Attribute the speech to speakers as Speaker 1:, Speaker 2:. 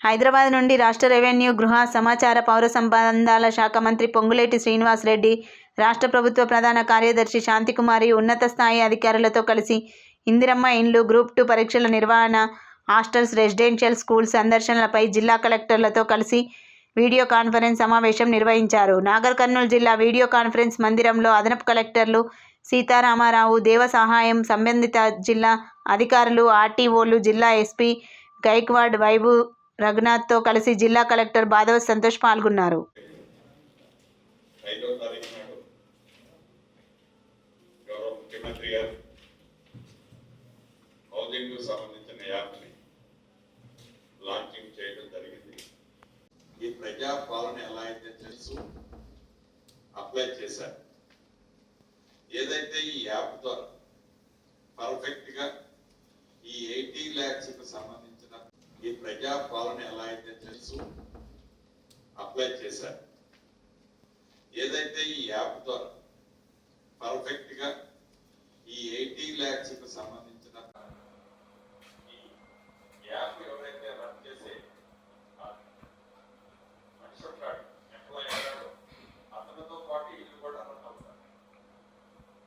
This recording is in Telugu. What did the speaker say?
Speaker 1: హైదరాబాద్ నుండి రాష్ట్ర రెవెన్యూ గృహ సమాచార పౌర సంబంధాల శాఖ మంత్రి పొంగులేటి శ్రీనివాస్ రెడ్డి రాష్ట్ర ప్రభుత్వ ప్రధాన కార్యదర్శి శాంతికుమారి ఉన్నత స్థాయి అధికారులతో కలిసి ఇందిరమ్మ ఇండ్లు గ్రూప్ టూ పరీక్షల నిర్వహణ హాస్టల్స్ రెసిడెన్షియల్ స్కూల్స్ సందర్శనలపై జిల్లా కలెక్టర్లతో కలిసి వీడియో కాన్ఫరెన్స్ సమావేశం నిర్వహించారు. నాగర్ కర్నూలు జిల్లా వీడియో కాన్ఫరెన్స్ మందిరంలో అదనపు కలెక్టర్లు సీతారామారావు దేవ సహాయం సంబంధిత జిల్లా అధికారులు ఆర్టీఓలు జిల్లా ఎస్పీ గైక్వాడ్ వైభూ రఘునాథ్తో కలిసి జిల్లా కలెక్టర్ బాధవ సంతోష్ పాల్గొన్నారు.
Speaker 2: సంబంధించిన యాప్ని లాంచింగ్ చేయడం జరిగింది. ఈ ప్రజా పాలన ఎలా అయితే తెలుసు అప్లై చేశారు ఏదైతే ఈ యాప్ ద్వారా పర్ఫెక్ట్గా ఈ ఎయిటీ ల్యాక్స్కు ఈ ప్రజా పాలన ఎలా అయితే తెలుసు అప్లై చేశారు. ఏదైతే ఈ యాప్ ద్వారా పర్ఫెక్ట్గా ఈ ఎయిటీ ల్యాక్స్కు